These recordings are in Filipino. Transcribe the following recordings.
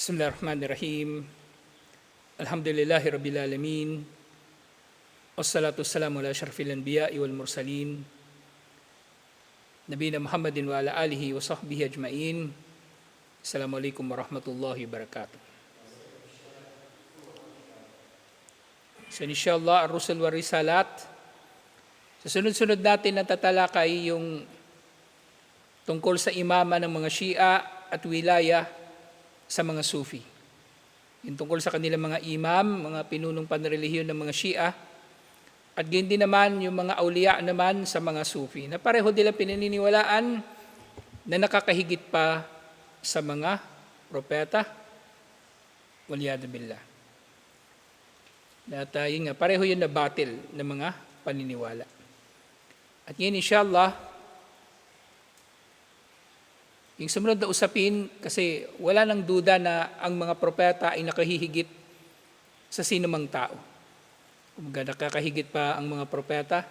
Bismillahirrahmanirrahim. Alhamdulillahi Rabbil Alamin. Wassalatu wassalamu ala syarfil anbiya'i wal mursalin. Nabina Muhammadin wa ala alihi wa sahbihi ajma'in. Assalamualaikum warahmatullahi wabarakatuh. So inshallah, ar-rusul wa risalat. Sa sunod-sunod natin na tatalakay yung tungkol sa imama ng mga Shia at wilaya sa mga Sufi. Yung tungkol sa kanilang mga imam, mga pinunong panrelihiyon ng mga Shia, at gayon din naman yung mga auliya naman sa mga Sufi, na pareho nila pinaniniwalaan na nakakahigit pa sa mga propeta, waliyadu billah. At uh, yun nga, pareho yun na battle ng mga paniniwala. At yun inshallah, yung sumunod na usapin, kasi wala nang duda na ang mga propeta ay nakahihigit sa sinumang tao. Kumbaga nakakahigit pa ang mga propeta,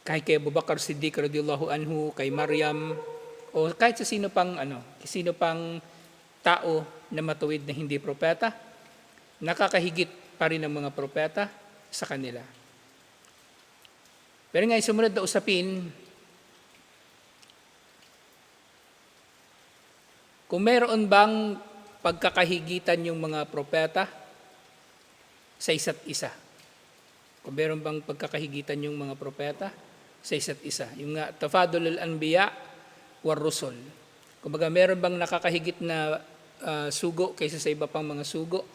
kahit kay Abu Bakar Siddiq radiyallahu anhu, kay Maryam, o kahit sa sino pang ano, sino pang tao na matuwid na hindi propeta, nakakahigit pa rin ang mga propeta sa kanila. Pero nga, sumunod na usapin, kung meron bang pagkakahigitan yung mga propeta sa isa't isa. Kung meron bang pagkakahigitan yung mga propeta sa isa't isa. Yung nga, tafadul al-anbiya war rusul. Kumbaga, meron bang nakakahigit na uh, sugo kaysa sa iba pang mga sugo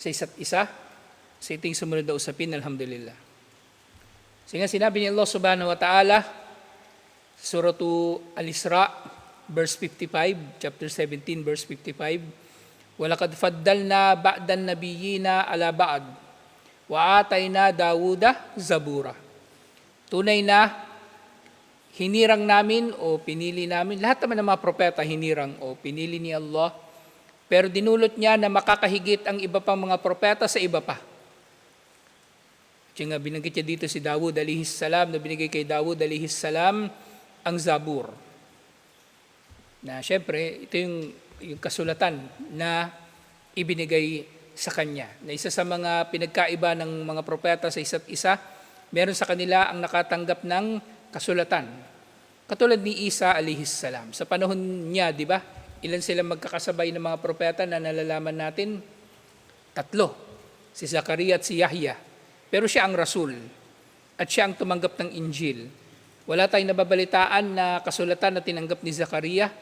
sa isa't isa? Sa ito yung sumunod na usapin, alhamdulillah. So nga sinabi ni Allah subhanahu wa ta'ala, Suratu Al-Isra, verse 55, chapter 17, verse 55, وَلَقَدْ فَدَّلْنَا بَعْدَ النَّبِيِّينَ عَلَى بَعْدٍ وَآتَيْنَا دَاوُودَ زَبُورًا Tunay na hinirang namin o pinili namin, lahat naman ng mga propeta hinirang o pinili ni Allah, pero dinulot niya na makakahigit ang iba pang mga propeta sa iba pa. Kaya nga binanggit niya dito si Dawud alihis salam, na binigay kay Dawud alihis salam ang Zabur. Na syempre, ito yung, yung kasulatan na ibinigay sa kanya. Na isa sa mga pinagkaiba ng mga propeta sa isa't isa, meron sa kanila ang nakatanggap ng kasulatan. Katulad ni Isa alihis salam. Sa panahon niya, di ba, ilan sila magkakasabay ng mga propeta na nalalaman natin? Tatlo. Si Zakaria at si Yahya. Pero siya ang rasul at siya ang tumanggap ng Injil. Wala tayong nababalitaan na kasulatan na tinanggap ni Zakaria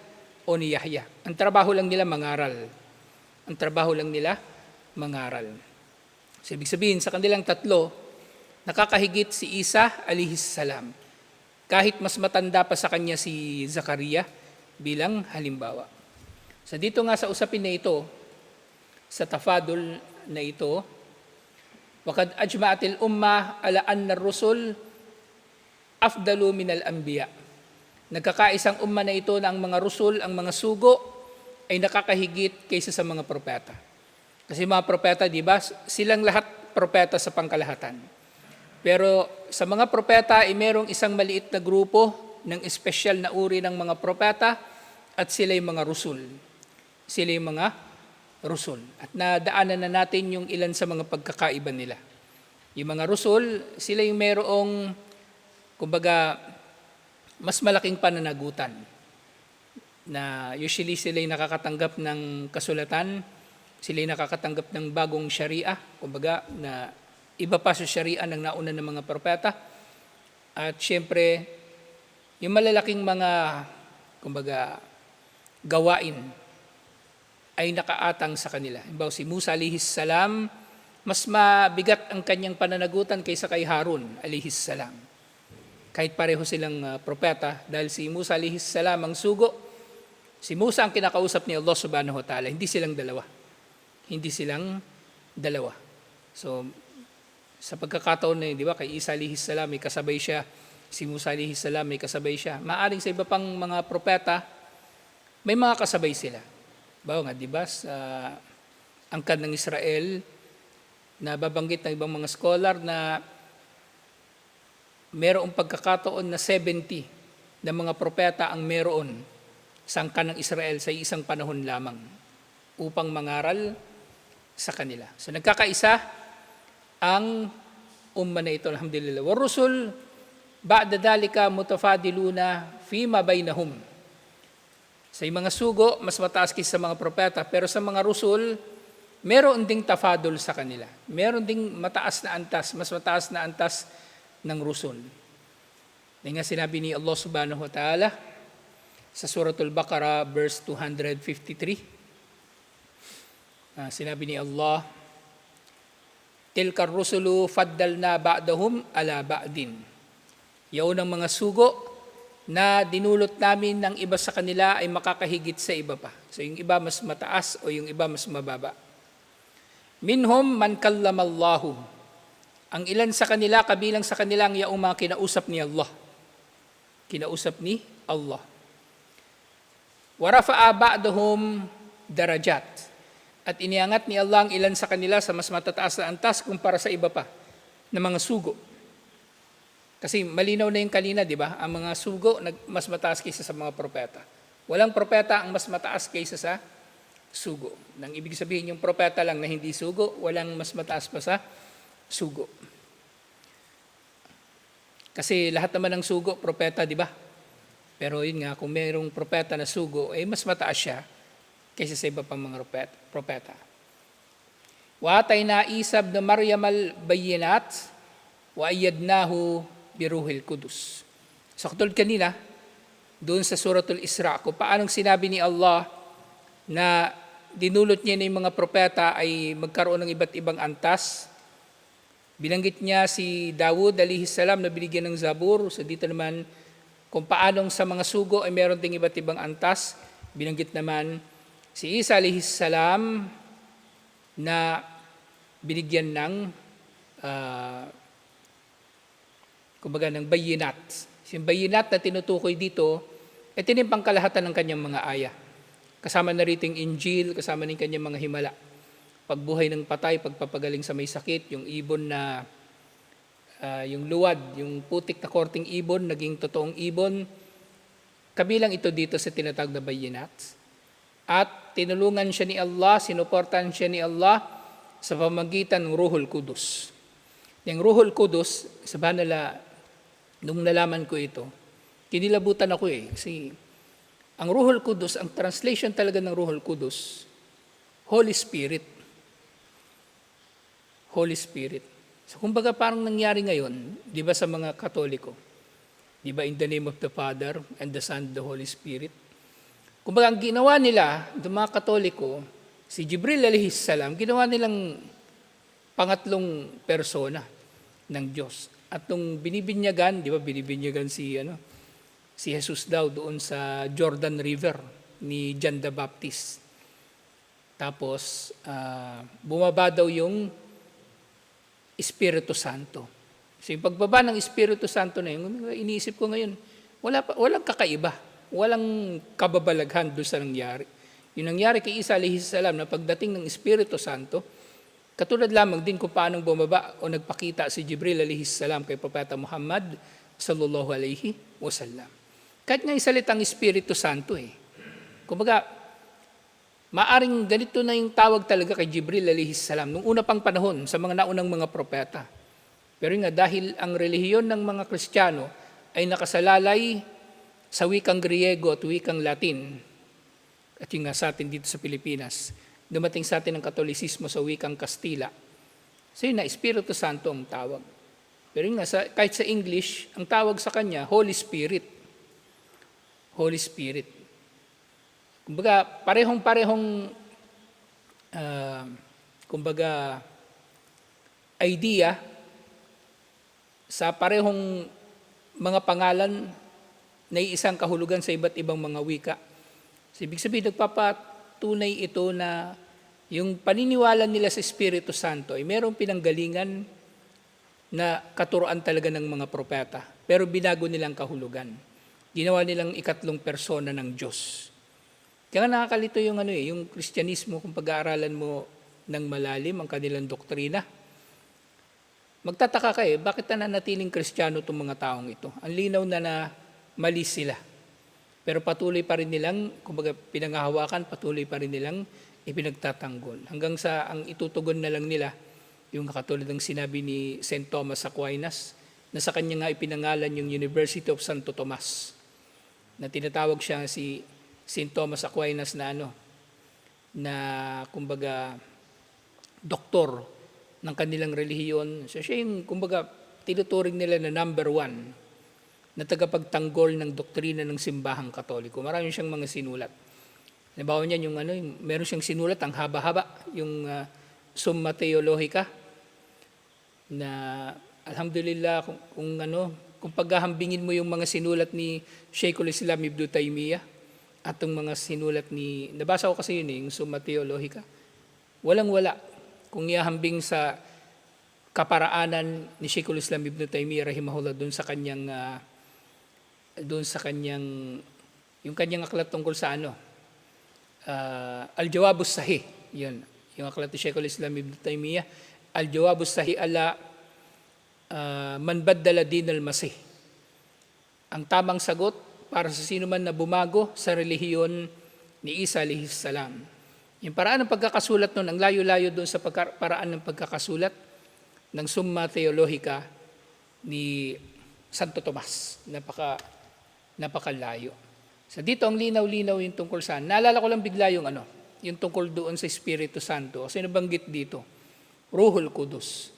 o ni Yahya. Ang trabaho lang nila mangaral. Ang trabaho lang nila mangaral. So, ibig sabihin, sa kanilang tatlo, nakakahigit si Isa alihis salam. Kahit mas matanda pa sa kanya si Zakaria bilang halimbawa. So dito nga sa usapin na ito, sa tafadul na ito, وقد أجمعت الأمة على أن الرسل أفضل من الأنبياء. Nagkakaisang umma na ito na ang mga rusul, ang mga sugo, ay nakakahigit kaysa sa mga propeta. Kasi mga propeta, di ba, silang lahat propeta sa pangkalahatan. Pero sa mga propeta ay merong isang maliit na grupo ng espesyal na uri ng mga propeta at sila yung mga rusul. Sila yung mga rusul. At nadaanan na natin yung ilan sa mga pagkakaiba nila. Yung mga rusul, sila yung merong, kumbaga, mas malaking pananagutan. Na usually sila yung nakakatanggap ng kasulatan, sila yung nakakatanggap ng bagong sharia, kumbaga, na iba pa sa sharia ng nauna ng mga propeta. At syempre, yung malalaking mga, kumbaga, gawain ay nakaatang sa kanila. Halimbawa si Musa alihis salam, mas mabigat ang kanyang pananagutan kaysa kay Harun alihis salam. Kahit pareho silang uh, propeta, dahil si Musa alihis salam ang sugo, si Musa ang kinakausap ni Allah subhanahu wa ta'ala, hindi silang dalawa. Hindi silang dalawa. So, sa pagkakataon na yun, di ba, kay Isa alihis salam, may kasabay siya, si Musa alihis salam, may kasabay siya. Maaring sa iba pang mga propeta, may mga kasabay sila. Bawa nga, di ba, sa angkan ng Israel, na babanggit ng ibang mga scholar na mayroong pagkakataon na 70 na mga propeta ang meron sa angkan ng Israel sa isang panahon lamang. upang mangaral sa kanila. So nagkakaisa ang umma na ito, alhamdulillah. Warusul ba'da dalika mutafadiluna fima bainahum. Sa mga sugo, mas mataas kaysa sa mga propeta. Pero sa mga rusul, meron ding tafadul sa kanila. Meron ding mataas na antas, mas mataas na antas ng rusul. Yan nga sinabi ni Allah subhanahu wa ta'ala sa suratul Baqarah verse 253. Ah, sinabi ni Allah, Tilka rusulu faddalna ba'dahum ala ba'din. Yaon ang mga sugo na dinulot namin ng iba sa kanila ay makakahigit sa iba pa. So yung iba mas mataas o yung iba mas mababa. Minhum man kallamallahu. Ang ilan sa kanila, kabilang sa kanila ang yaong mga kinausap ni Allah. Kinausap ni Allah. Warafa'a ba'dahum darajat. At iniangat ni Allah ang ilan sa kanila sa mas matataas na antas kumpara sa iba pa na mga sugo. Kasi malinaw na yung kanina, di ba? Ang mga sugo mas mataas kaysa sa mga propeta. Walang propeta ang mas mataas kaysa sa sugo. Nang ibig sabihin yung propeta lang na hindi sugo, walang mas mataas pa sa sugo. Kasi lahat naman ng sugo, propeta, di ba? Pero yun nga, kung mayroong propeta na sugo, eh mas mataas siya kaysa sa iba pang mga propeta. Watay na isab na Maryam al-Bayinat, wa ayyadnahu biruhil kudus. So katulad kanina, doon sa suratul Isra, kung paanong sinabi ni Allah na dinulot niya na yung mga propeta ay magkaroon ng iba't ibang antas. Binanggit niya si Dawud salam na binigyan ng Zabur. So dito naman, kung paanong sa mga sugo ay meron ding iba't ibang antas. Binanggit naman si Isa salam na binigyan ng uh, kumbaga ng bayinat. Yung bayinat na tinutukoy dito, ito yung pangkalahatan ng kanyang mga aya. Kasama na rito yung Injil, kasama na yung kanyang mga himala. Pagbuhay ng patay, pagpapagaling sa may sakit, yung ibon na, uh, yung luwad, yung putik na korting ibon, naging totoong ibon. Kabilang ito dito sa tinatawag na bayinat. At tinulungan siya ni Allah, sinuportan siya ni Allah sa pamagitan ng Ruhul Kudus. Yung Ruhul Kudus, sabahan nila, nung nalaman ko ito, kinilabutan ako eh. Kasi ang Ruhul Kudus, ang translation talaga ng Ruhul Kudus, Holy Spirit. Holy Spirit. So kumbaga parang nangyari ngayon, di ba sa mga katoliko, di ba in the name of the Father and the Son and the Holy Spirit. Kumbaga ang ginawa nila, ng mga katoliko, si Jibril alayhi salam, ginawa nilang pangatlong persona ng Diyos. At nung binibinyagan, di ba binibinyagan si, ano, si Jesus daw doon sa Jordan River ni John the Baptist. Tapos, uh, bumaba daw yung Espiritu Santo. So yung pagbaba ng Espiritu Santo na yun, iniisip ko ngayon, wala pa, walang kakaiba, walang kababalaghan doon sa nangyari. Yung nangyari kay Isa alayhi salam na pagdating ng Espiritu Santo, Katulad lamang din kung paano bumaba o nagpakita si Jibril alayhi salam kay Propeta Muhammad sallallahu alayhi wasallam. Kahit nga isalitang Espiritu Santo eh. Kumbaga, maaring ganito na yung tawag talaga kay Jibril alayhi salam nung una pang panahon sa mga naunang mga propeta. Pero nga dahil ang relihiyon ng mga Kristiyano ay nakasalalay sa wikang Griego at wikang Latin, at yung nga sa atin dito sa Pilipinas, dumating sa atin ang katolisismo sa wikang Kastila. So yun na, Espiritu Santo ang tawag. Pero nga, sa, kahit sa English, ang tawag sa kanya, Holy Spirit. Holy Spirit. Kumbaga, parehong-parehong, uh, kumbaga, idea sa parehong mga pangalan na isang kahulugan sa iba't ibang mga wika. So, ibig sabihin, nagpapat tunay ito na yung paniniwala nila sa Espiritu Santo ay merong pinanggalingan na katuroan talaga ng mga propeta. Pero binago nilang kahulugan. Ginawa nilang ikatlong persona ng Diyos. Kaya nakakalito yung ano eh, yung Kristyanismo kung pag-aaralan mo ng malalim ang kanilang doktrina. Magtataka ka eh, bakit na nanatiling Kristiyano itong mga taong ito? Ang linaw na na mali sila. Pero patuloy pa rin nilang, kumbaga pinangahawakan, patuloy pa rin nilang ipinagtatanggol. Hanggang sa ang itutugon na lang nila, yung katulad ng sinabi ni St. Thomas Aquinas, na sa kanya nga ipinangalan yung University of Santo Tomas, na tinatawag siya si St. Thomas Aquinas na ano, na kumbaga doktor ng kanilang relihiyon. So siya yung kumbaga tinuturing nila na number one na tagapagtanggol ng doktrina ng simbahang katoliko. Marami siyang mga sinulat. Halimbawa niyan yung ano, yung, meron siyang sinulat ang haba-haba, yung uh, Summa Theologica na alhamdulillah kung, kung ano, kung paghahambingin mo yung mga sinulat ni Sheikhul Islam Ibn Taymiyyah at yung mga sinulat ni, nabasa ko kasi yun eh, yung Summa Theologica, walang-wala. Kung ihahambing sa kaparaanan ni Sheikhul Islam Ibn Taymiyyah rahimahullah doon sa kanyang uh, doon sa kanyang yung kanyang aklat tungkol sa ano uh, Al-Jawabus Sahih yun yung aklat ni Sheikhul Islam Ibn Taymiyyah Al-Jawabus Sahih ala uh, man baddala din al-masih. Ang tamang sagot para sa sino man na bumago sa relihiyon ni Isa alayhi salam yung paraan ng pagkakasulat nun ang layo-layo doon sa paraan ng pagkakasulat ng Summa Theologica ni Santo Tomas napaka napakalayo. So dito ang linaw-linaw yung tungkol saan. Naalala ko lang bigla yung ano, yung tungkol doon sa Espiritu Santo. Kasi nabanggit dito, Ruhul Kudus.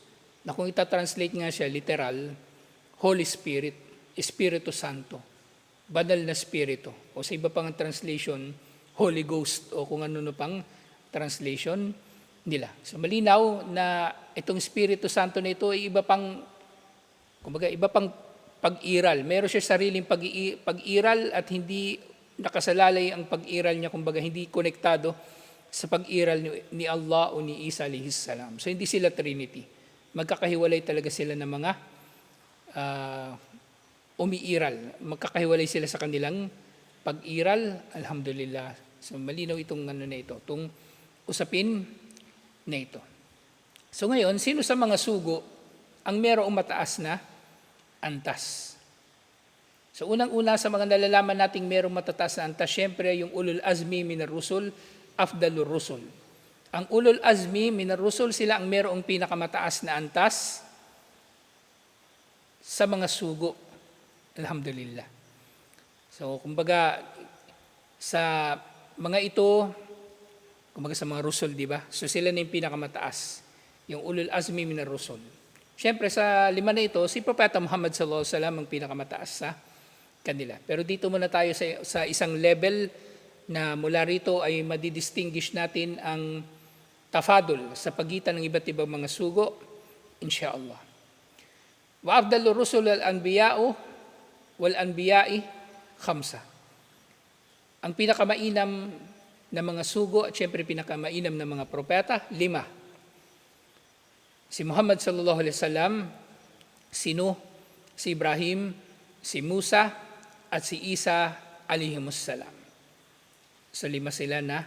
Na kung itatranslate nga siya, literal, Holy Spirit, Espiritu Santo, banal na Espiritu. O sa iba pang translation, Holy Ghost o kung ano no pang translation nila. So malinaw na itong Espiritu Santo na ito ay iba pang kumbaga iba pang pag-iral. Meron siya sariling pag-iral at hindi nakasalalay ang pag-iral niya, kumbaga hindi konektado sa pag-iral ni Allah o ni Isa alayhi salam. So hindi sila Trinity. Magkakahiwalay talaga sila ng mga uh, umiiral. Magkakahiwalay sila sa kanilang pag-iral. Alhamdulillah. So malinaw itong ano na ito, itong usapin na ito. So ngayon, sino sa mga sugo ang merong mataas na antas. So unang-una sa mga nalalaman nating merong matataas na antas, syempre yung ulul azmi minar rusul, afdalur rusul. Ang ulul azmi minar rusul, sila ang merong pinakamataas na antas sa mga sugo. Alhamdulillah. So kumbaga sa mga ito, kumbaga sa mga rusul, di ba? So sila na yung pinakamataas. Yung ulul azmi minar rusul. Siyempre sa lima na ito, si Propeta Muhammad sallallahu alaihi wasallam ang pinakamataas sa kanila. Pero dito muna tayo sa, sa isang level na mula rito ay madidistinguish natin ang tafadul sa pagitan ng iba't ibang mga sugo, insyaAllah. Wa afdalu rusul al-anbiya'u wal anbiya'i khamsa. Ang pinakamainam na mga sugo at siyempre pinakamainam na mga propeta, lima. Si Muhammad sallallahu alaihi wasallam, si Nuh, si Ibrahim, si Musa, at si Isa alaihimussalam. So lima sila na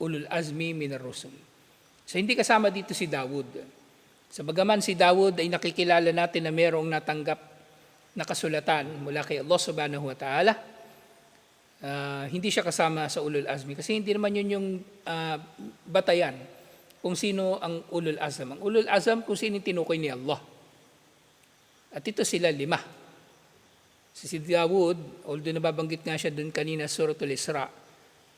ulul azmi minar rusul. So hindi kasama dito si Dawud. Sa bagaman si Dawud ay nakikilala natin na mayroong natanggap na kasulatan mula kay Allah subhanahu wa ta'ala, uh, hindi siya kasama sa ulul azmi kasi hindi naman yun yung uh, batayan kung sino ang ulul azam. Ang ulul azam kung sino tinukoy ni Allah. At ito sila lima. Si si Dawood, although nababanggit nga siya doon kanina Suratul Isra,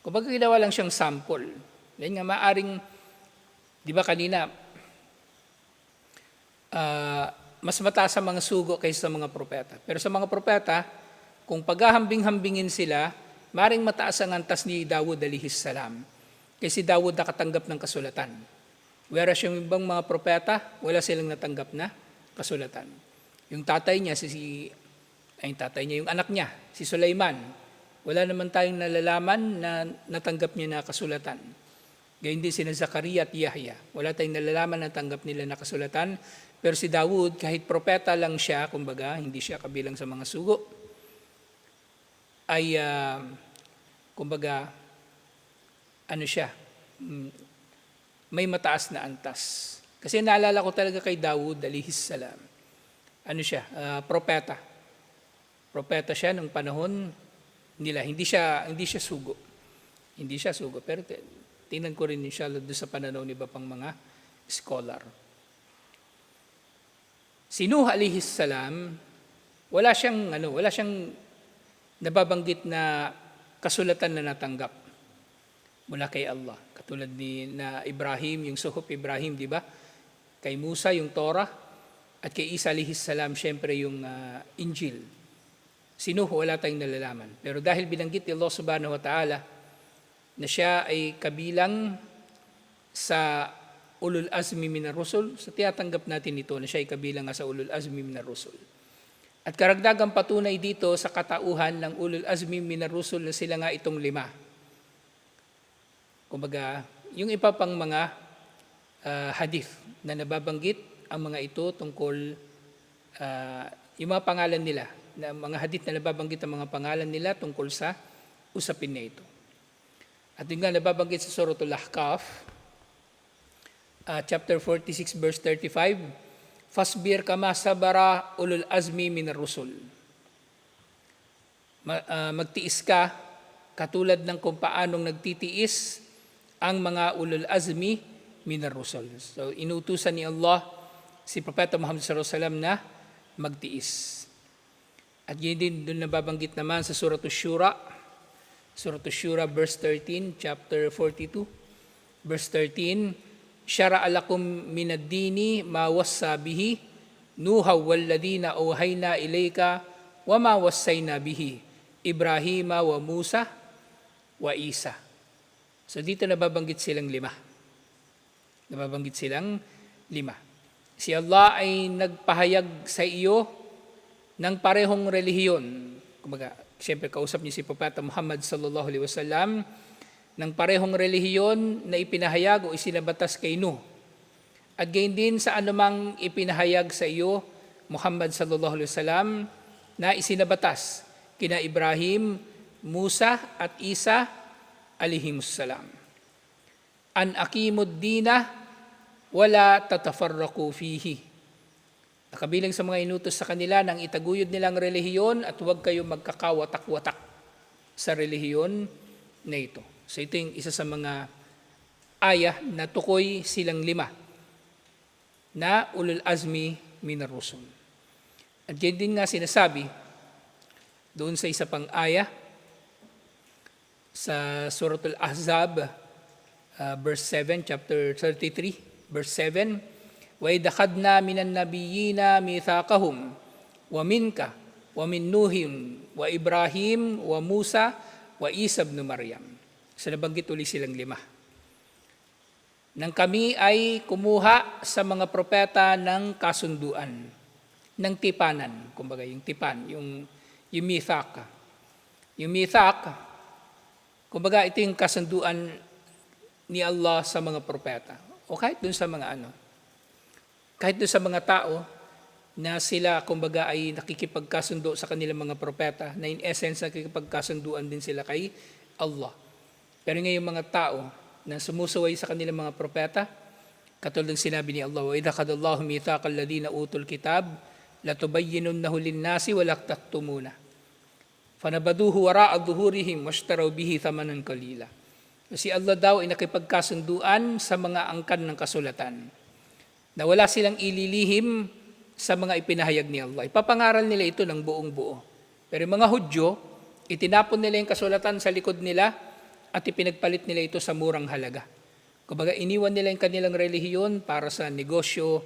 kumbaga ginawa lang siyang sample. Dahil nga maaring, di ba kanina, uh, mas mataas sa mga sugo kaysa sa mga propeta. Pero sa mga propeta, kung paghahambing-hambingin sila, maring mataas ang antas ni Dawud alihis salam. Kasi si Dawud nakatanggap ng kasulatan. Whereas yung ibang mga propeta, wala silang natanggap na kasulatan. Yung tatay niya, si, si ay yung tatay niya, yung anak niya, si Sulaiman, wala naman tayong nalalaman na natanggap niya na kasulatan. Gayun din sina Zakaria at Yahya. Wala tayong nalalaman na tanggap nila na kasulatan. Pero si Dawud, kahit propeta lang siya, kumbaga, hindi siya kabilang sa mga sugo, ay, uh, kumbaga, ano siya, mm, may mataas na antas. Kasi naalala ko talaga kay Dawood alihis salam. Ano siya? Uh, propeta. Propeta siya nung panahon nila. Hindi siya hindi siya sugo. Hindi siya sugo. Pero Tingnan ko rin inshallah doon sa pananaw ni iba pang mga scholar. Si Nuh alihis salam, wala siyang ano, wala siyang nababanggit na kasulatan na natanggap mula kay Allah. Katulad ni na Ibrahim, yung suhop Ibrahim, di ba? Kay Musa yung Torah at kay Isa alihis salam syempre yung ah, Injil. Si Nuh wala tayong nalalaman. Pero dahil binanggit ni Allah subhanahu wa ta'ala na siya ay kabilang sa ulul azmi minar rusul, sa tiyatanggap natin ito na siya ay kabilang sa ulul azmi minar rusul. At karagdagang patunay dito sa katauhan ng ulul azmi minar rusul na sila nga itong lima. Kumbaga, yung iba pang mga ah, hadith na nababanggit ang mga ito tungkol ah, yung mga pangalan nila, na mga hadith na nababanggit ang mga pangalan nila tungkol sa usapin na ito. At yung nga nababanggit sa Suratul Ahqaf, ah, chapter 46, verse 35, Fasbir kama sabara ulul azmi min rusul. Ma- ah, magtiis ka katulad ng kung paanong nagtitiis ang mga ulul azmi min rusul. So inutusan ni Allah si Propeta Muhammad sallallahu alaihi wasallam na magtiis. At yun din doon nababanggit naman sa Suratul Shura, Suratul Shura verse 13, chapter 42, verse 13, Shara alakum minad-dini ma wassa bihi Nuha walladina awhayna ilayka wa ma wassayna bihi Ibrahima wa Musa wa Isa. So dito nababanggit silang lima. Nababanggit silang lima. Si Allah ay nagpahayag sa iyo ng parehong relihiyon. Kumbaga, siyempre kausap niya si Propeta Muhammad sallallahu alaihi wasallam ng parehong relihiyon na ipinahayag o isinabatas kay Nuh. At din sa anumang ipinahayag sa iyo, Muhammad sallallahu alaihi wasallam, na isinabatas kina Ibrahim, Musa at Isa alihimus salam. An akimud dina wala tatafarraqu fihi. Nakabilang sa mga inutos sa kanila nang itaguyod nilang relihiyon at huwag kayo magkakawatak-watak sa relihiyon na ito. So ito yung isa sa mga ayah na tukoy silang lima na ulul azmi minar rusul. At yan din nga sinasabi doon sa isa pang ayah sa Suratul Ahzab uh, verse 7 chapter 33 verse 7 وَإِذَخَدْنَا مِنَ النَّبِيِّينَ مِيثَاقَهُمْ وَمِنْكَ وَمِنْ نُوحٍ وَإِبْرَاهِيمَ وَمُوسَى وَإِيسَى بْنُ مَرْيَمَ So nabanggit uli silang lima. Nang kami ay kumuha sa mga propeta ng kasunduan, ng tipanan, kumbaga yung tipan, yung, yung mithaq. Yung mithaq, kumbaga ito yung kasunduan ni Allah sa mga propeta. O kahit dun sa mga ano, kahit dun sa mga tao na sila kumbaga ay nakikipagkasundo sa kanilang mga propeta, na in essence nakikipagkasunduan din sila kay Allah. Pero ngayong mga tao na sumusuway sa kanilang mga propeta, katulad ng sinabi ni Allah, وَإِذَا خَدَ اللَّهُ مِيثَاقَ الَّذِينَ أُوتُوا الْكِتَابَ لَتُبَيِّنُنَّهُ لِلنَّاسِ وَلَا تَكْتُمُونَهُ فَنَبَذُوهُ وَرَاءَ ظُهُورِهِمْ وَاشْتَرَوْا بِهِ ثَمَنًا قَلِيلًا Si Allah daw ay nakipagkasunduan sa mga angkan ng kasulatan na wala silang ililihim sa mga ipinahayag ni Allah. Ipapangaral nila ito ng buong buo. Pero yung mga Hudyo, itinapon nila yung kasulatan sa likod nila at ipinagpalit nila ito sa murang halaga. Kumbaga, iniwan nila yung kanilang relihiyon para sa negosyo,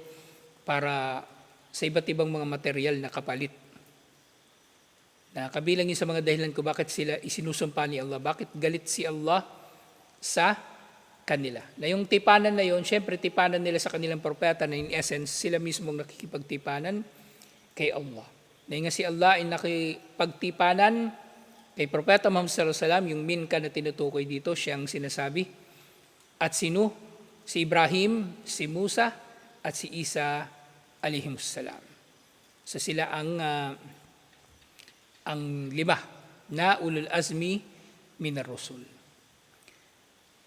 para sa iba't ibang mga material na kapalit. Na kabilang yun sa mga dahilan ko bakit sila isinusumpa ni Allah, bakit galit si Allah sa kanila. Na yung tipanan na yun, syempre tipanan nila sa kanilang propeta na in essence, sila mismong nakikipagtipanan kay Allah. Na nga si Allah ay nakipagtipanan kay Propeta Muhammad sallallahu alaihi wasallam, yung min ka na tinutukoy dito, siyang sinasabi. At sino? Si Ibrahim, si Musa, at si Isa alaihimussalam. So sila ang ah, ang lima na ulul azmi minar rusul.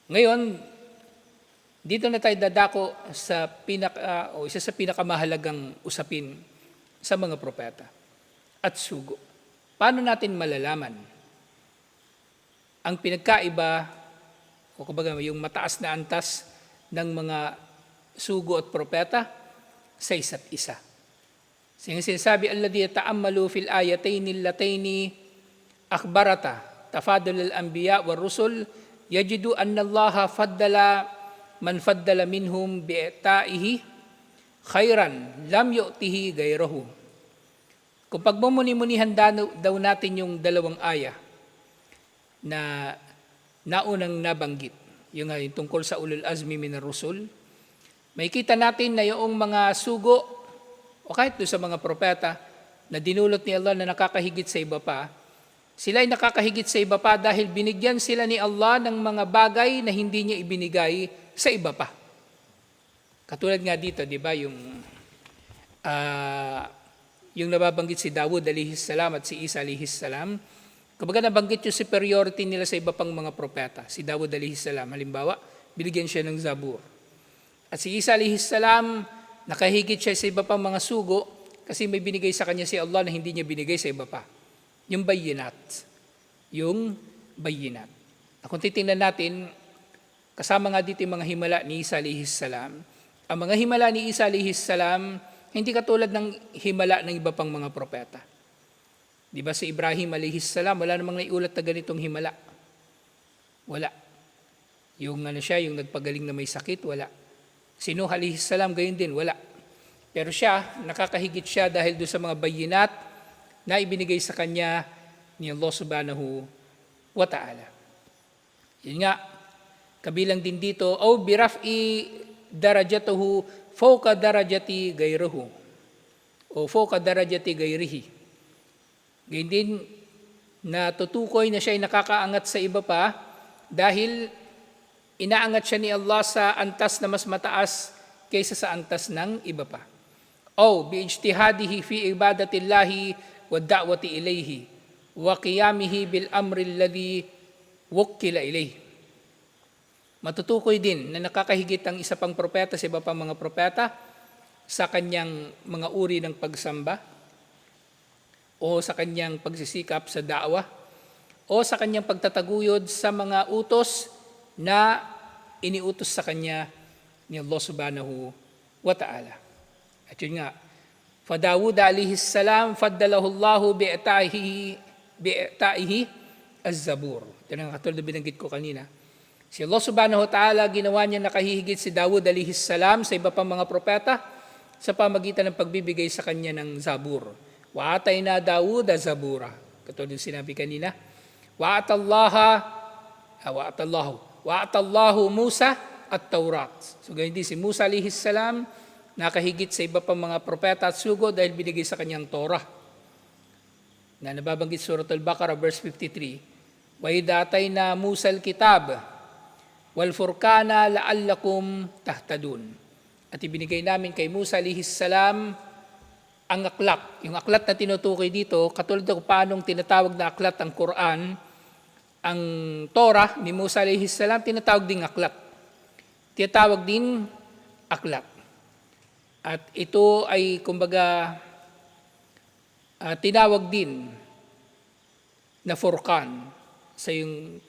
Ngayon, dito na tayo dadako sa pinaka o isa sa pinakamahalagang usapin sa mga propeta at sugo. Paano natin malalaman ang pinagkaiba o kumbaga yung mataas na antas ng mga sugo at propeta sa isa't isa. Sinasabi, alladhi ta'ammalu fil ayatayn allatayn akhbarata tafadul al-anbiya wa rusul yajidu anna Allah faddala man faddala minhum bi'ta'ihi khairan lam yu'tihi gayrahu. Kung pagmumuni-munihan daw natin yung dalawang aya na naunang nabanggit, yung, nga, tungkol sa ulul azmi min rusul, may kita natin na yung mga sugo o kahit doon sa mga propeta na dinulot ni Allah na nakakahigit sa iba pa, sila ay nakakahigit sa iba pa dahil binigyan sila ni Allah ng mga bagay na hindi niya ibinigay sa iba pa. Katulad nga dito, di ba, yung, ah, yung nababanggit si Dawud alihis salam at si Isa alihis salam, Kumbaga nabanggit yung superiority nila sa iba pang mga propeta. Si Dawud salam, halimbawa, binigyan siya ng zabur. At si Isa salam, nakahigit siya sa iba pang mga sugo kasi may binigay sa kanya si Allah na hindi niya binigay sa iba pa. Yung bayinat. Yung bayinat. Na kung titingnan natin, kasama nga dito yung mga himala ni Isa salam. Ang mga himala ni Isa salam, hindi katulad ng himala ng iba pang mga propeta. Di ba si Ibrahim salam, wala namang naiulat na ganitong himala. Wala. Yung ano siya, yung nagpagaling na may sakit, wala. Si Nuh salam, gayon din, wala. Pero siya, nakakahigit siya dahil doon sa mga bayinat na ibinigay sa kanya ni Allah subhanahu wa ta'ala. Yun nga, kabilang din dito, o biraf'i darajatuhu fawqa darajati gayruhu o fawqa darajati gayrihi. Ganyan din, natutukoy na siya ay nakakaangat sa iba pa dahil inaangat siya ni Allah sa antas na mas mataas kaysa sa antas ng iba pa. O biijtihadihi fi ibadatillahi wa da'wati ilayhi wa qiyamihi bil amri alladhi wukkila ilayhi. Matutukoy din na nakakahigit ang isa pang propeta sa iba pang mga propeta sa kanyang mga uri ng pagsamba o sa kanyang pagsisikap sa da'wa o sa kanyang pagtataguyod sa mga utos na iniutos sa kanya ni Allah subhanahu wa ta'ala. At yun nga, فَدَاوُدَ عَلِهِ السَّلَامُ فَدَّلَهُ اللَّهُ بِإِعْتَائِهِ بِإِعْتَائِهِ الزَّبُورُ. Ito na katulad na binanggit ko kanina. Si Allah subhanahu wa ta'ala, ginawa niya nakahihigit si Dawud alihis salam sa iba pang mga propeta sa pamagitan ng pagbibigay sa kanya ng zabur. Wa atay na Dawud zabura. Katulad sinabi kanina. Wa atallaha, ah, wa atallahu, wa atallahu Musa at Taurat. So ganyan din si Musa alihis salam, nakahigit sa iba pang mga propeta at sugo dahil binigay sa kanyang Torah. Na nababanggit sa Surah Al-Baqarah verse 53. Wa idatay na Musa al-kitab wal furkana la'allakum tahtadun. At ibinigay namin kay Musa alihis salam ang aklat. Yung aklat na tinutukoy dito, katulad ng paanong tinatawag na aklat ang Quran, ang Torah ni Musa alihis salam, tinatawag din aklat. Tinatawag din aklat. At ito ay kumbaga uh, tinawag din na Furqan sa yung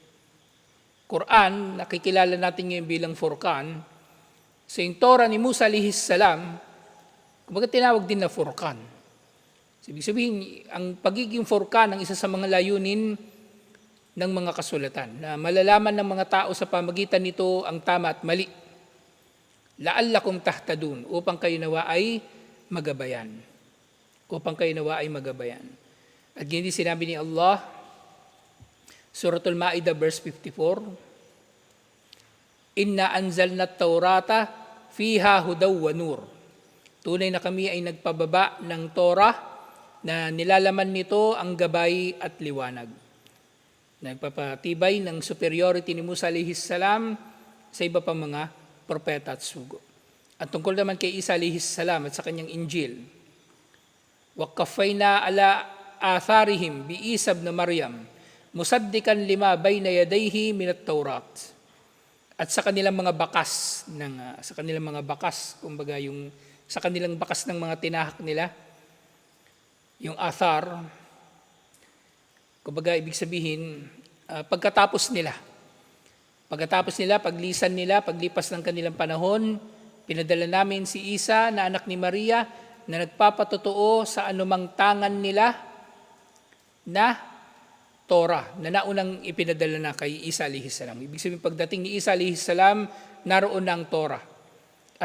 Quran, nakikilala natin ngayon bilang Furqan. Sa yung Torah ni Musa alihis salam, kumbaga tinawag din na Furqan. So, ibig sabihin, ang pagiging Furqan ang isa sa mga layunin ng mga kasulatan na malalaman ng mga tao sa pamagitan nito ang tama at mali. Laallakum tahtadun upang kayo nawa ay magabayan. Upang kayo nawa ay magabayan. At ganyan sinabi ni Allah, Suratul Ma'idah verse 54, Inna anzalna taurata fiha hudaw wa nur. Tunay na kami ay nagpababa ng Torah na nilalaman nito ang gabay at liwanag. Nagpapatibay ng superiority ni Musa alihis salam sa iba pang mga propeta at sugo. At tungkol naman kay Isa alihis salam at sa kanyang Injil, وَقَفَيْنَا ala atharihim bi Isab na Maryam, musaddikan lima bayna yadayhi min at-Taurat. At sa kanilang mga bakas ng uh, sa kanilang mga bakas, kumbaga yung sa kanilang bakas ng mga tinahak nila, yung athar, kumbaga ibig sabihin, uh, pagkatapos nila, Pagkatapos nila, paglisan nila, paglipas ng kanilang panahon, pinadala namin si Isa na anak ni Maria na nagpapatotoo sa anumang tangan nila na Torah na naunang ipinadala na kay Isa alaihissalam. Ibig sabihin pagdating ni Isa alaihissalam, naroon na ang Torah.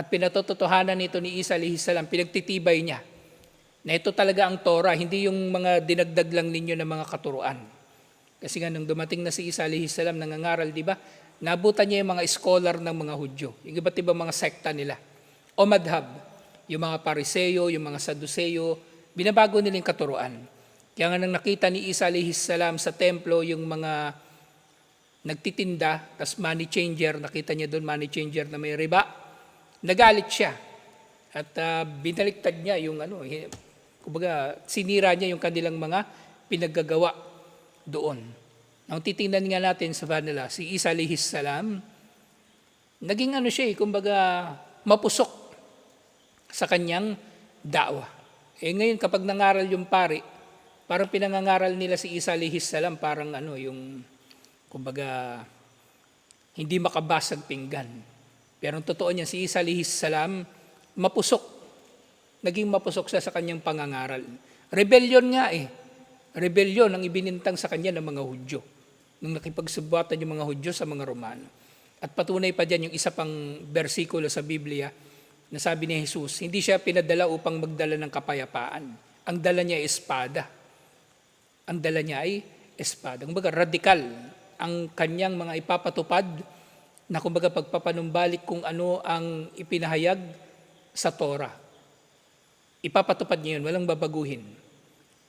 At pinatotohanan nito ni Isa alaihissalam, pinagtitibay niya na ito talaga ang Torah, hindi yung mga dinagdag lang ninyo ng mga katuruan. Kasi nga nung dumating na si Isa alaihissalam, nangangaral, di ba? Nabutan niya yung mga scholar ng mga Hudyo, yung iba't ibang mga sekta nila. O madhab, yung mga pariseyo, yung mga saduseyo, binabago nila yung katuruan. Kaya nga nang nakita ni Isa alaihissalam sa templo yung mga nagtitinda, tas money changer, nakita niya doon money changer na may riba, nagalit siya. At ah, binaliktad niya yung ano, eh, kumbaga sinira niya yung kanilang mga pinaggagawa doon. Ang titingnan nga natin sa Vanilla, si Isa alihis salam, naging ano siya eh, kumbaga mapusok sa kanyang dawa. Eh ngayon kapag nangaral yung pari, parang pinangangaral nila si Isa alihis salam, parang ano yung kumbaga hindi makabasag pinggan. Pero ang totoo niya, si Isa alihis salam, mapusok. Naging mapusok siya sa kanyang pangangaral. Rebellion nga eh. Rebellion ang ibinintang sa kanya ng mga Hudyo. Nung nakipagsubuatan yung mga Hudyo sa mga Romano. At patunay pa dyan yung isa pang bersikulo sa Biblia na sabi ni Jesus, hindi siya pinadala upang magdala ng kapayapaan. Ang dala niya ay espada. Ang dala niya ay espada. Kumbaga radikal ang kanyang mga ipapatupad na kumbaga pagpapanumbalik kung ano ang ipinahayag sa Torah. Ipapatupad niya yun, walang babaguhin.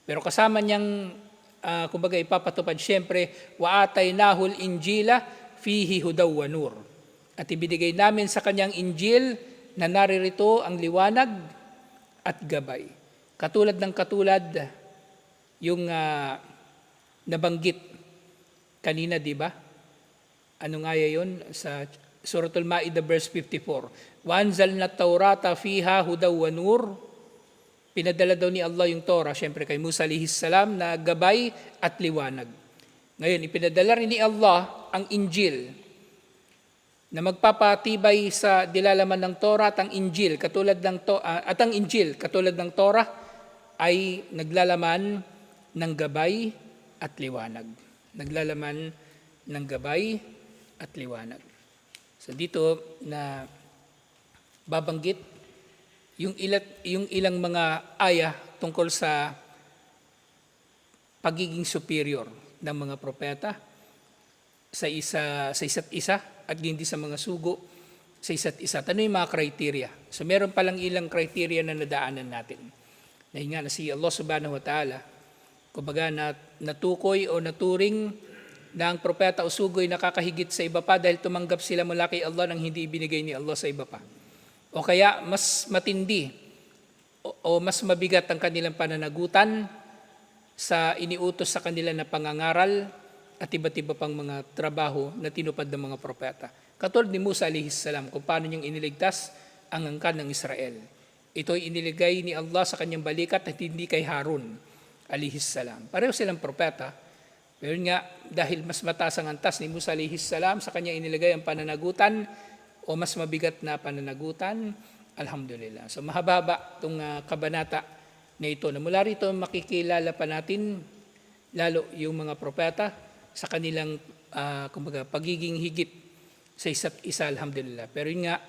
Pero kasama niyang, ah, kumbaga ipapatupad, siyempre, waatay nahul injila, fihi hudaw wa nur. At ibinigay namin sa kanyang injil na naririto ang liwanag at gabay. Katulad ng katulad, yung ah, nabanggit kanina, di ba? Ano nga yun? Sa Suratul Ma'idah verse 54. Wanzal na Taurata fiha hudaw wa nur. Pinadala daw ni Allah yung Torah, syempre kay Musa alihis salam, na gabay at liwanag. Ngayon, ipinadala rin ni Allah ang Injil na magpapatibay sa dilalaman ng Torah at ang Injil katulad ng to, ah, at ang Injil katulad ng Torah ay naglalaman ng gabay at liwanag. Naglalaman ng gabay at liwanag. So dito na babanggit yung ilat yung ilang mga aya tungkol sa pagiging superior ng mga propeta sa isa sa isa't isa at hindi sa mga sugo sa isa't isa. Ano yung mga criteria? So meron palang ilang criteria na nadaanan natin. Dahil nga na si Allah subhanahu wa ta'ala, kumbaga na, natukoy o naturing na ang propeta o sugoy nakakahigit sa iba pa dahil tumanggap sila mula kay Allah nang hindi ibinigay ni Allah sa iba pa. O kaya mas matindi o, o mas mabigat ang kanilang pananagutan sa iniutos sa kanila na pangangaral at iba't iba pang mga trabaho na tinupad ng mga propeta. Katulad ni Musa salam kung paano niyang iniligtas ang angkan ng Israel. Ito ay iniligay ni Allah sa kanyang balikat at hindi kay Harun salam. Pareho silang propeta, pero nga, dahil mas mataas ang antas ni Musa alihis salam, sa kanya inilagay ang pananagutan o mas mabigat na pananagutan, alhamdulillah. So mahababa itong uh, kabanata na ito. Na mula rito makikilala pa natin lalo yung mga propeta sa kanilang uh, kumbaga, pagiging higit sa isa't isa, alhamdulillah. Pero yun nga,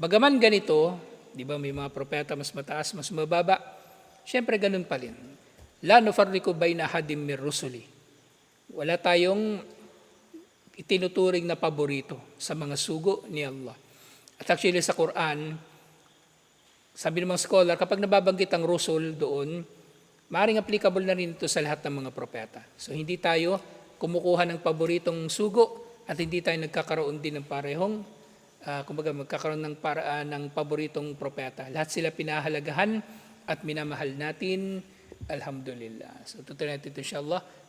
bagaman ganito, di ba may mga propeta mas mataas, mas mababa, syempre ganun pa rin. La nufarriku bayna hadim mir rusuli wala tayong itinuturing na paborito sa mga sugo ni Allah. At actually sa Quran, sabi ng mga scholar, kapag nababanggit ang Rusul doon, maaaring applicable na rin ito sa lahat ng mga propeta. So hindi tayo kumukuha ng paboritong sugo at hindi tayo nagkakaroon din ng parehong, uh, kumbaga magkakaroon ng, para, uh, ng paboritong propeta. Lahat sila pinahalagahan at minamahal natin. Alhamdulillah. So tutuloy natin ito insyaAllah.